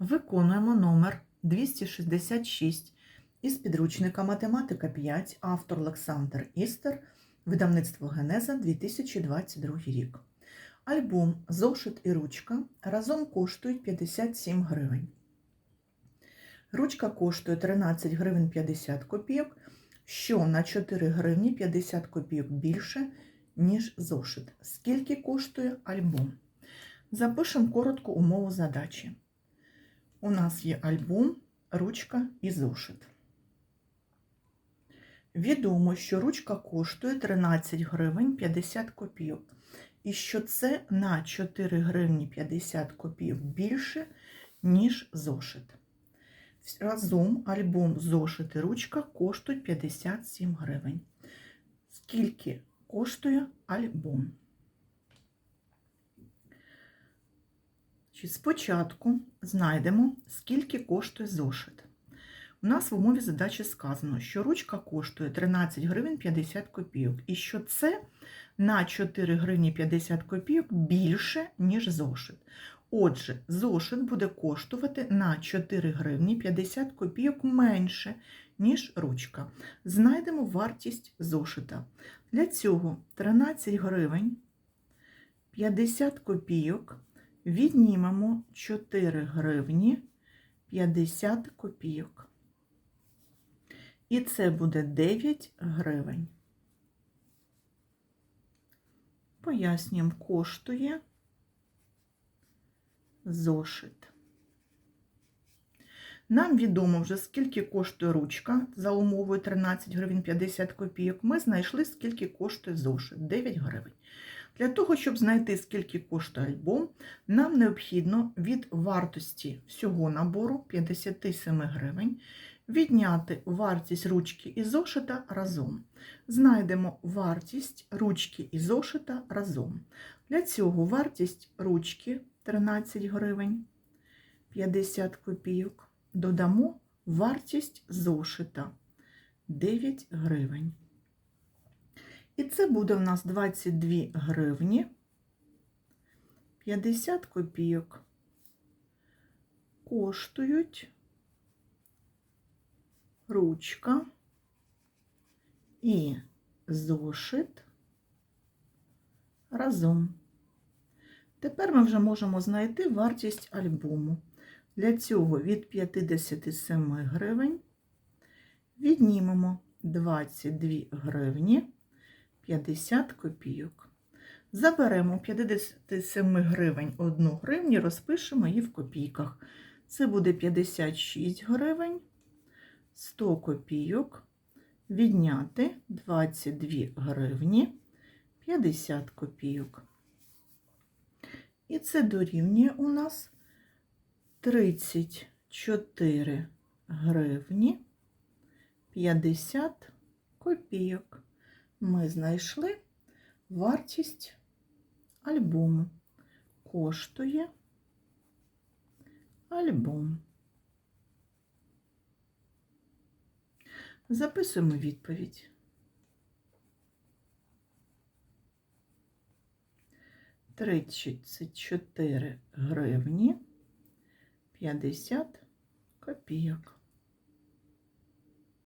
Виконуємо номер 266 із підручника Математика 5, автор Олександр Істер, видавництво Генеза 2022 рік. Альбом Зошит і ручка разом коштують 57 гривень. Ручка коштує 13 гривень 50 копійок, що на 4 гривні 50 копійок більше, ніж зошит. Скільки коштує альбом? Запишемо коротку умову задачі. У нас є альбом, ручка і зошит. Відомо, що ручка коштує 13 гривень 50 копійок. І що це на 4 гривні 50 копійок більше, ніж зошит. Разом альбом зошит і ручка коштують 57 гривень. Скільки коштує альбом? Спочатку знайдемо, скільки коштує зошит. У нас в умові задачі сказано, що ручка коштує 13 гривень 50 копійок, і що це на 4 гривні 50 копійок більше, ніж зошит. Отже, зошит буде коштувати на 4 гривні 50 копійок менше, ніж ручка. Знайдемо вартість зошита. Для цього 13 гривень 50 копійок віднімемо 4 гривні 50 копійок. І це буде 9 гривень. Пояснюємо, коштує зошит. Нам відомо вже, скільки коштує ручка за умовою 13 гривень 50 копійок. Ми знайшли, скільки коштує зошит 9 гривень. Для того, щоб знайти, скільки коштує альбом, нам необхідно від вартості всього набору 57 гривень відняти вартість ручки і зошита разом. Знайдемо вартість ручки і зошита разом. Для цього вартість ручки 13 гривень 50 копійок. Додамо вартість зошита 9 гривень. І це буде у нас 22 гривні 50 копійок. Коштують ручка і зошит разом. Тепер ми вже можемо знайти вартість альбому. Для цього від 57 гривень віднімемо 22 гривні 50 копійок. Заберемо 57 гривень 1 гривню, розпишемо її в копійках. Це буде 56 гривень 100 копійок, відняти 22 гривні 50 копійок. І це дорівнює у нас 34 гривні 50 копійок. Ми знайшли вартість альбому. Коштує альбом. Записуємо відповідь. Тридцять чотири гривні 50 копійок.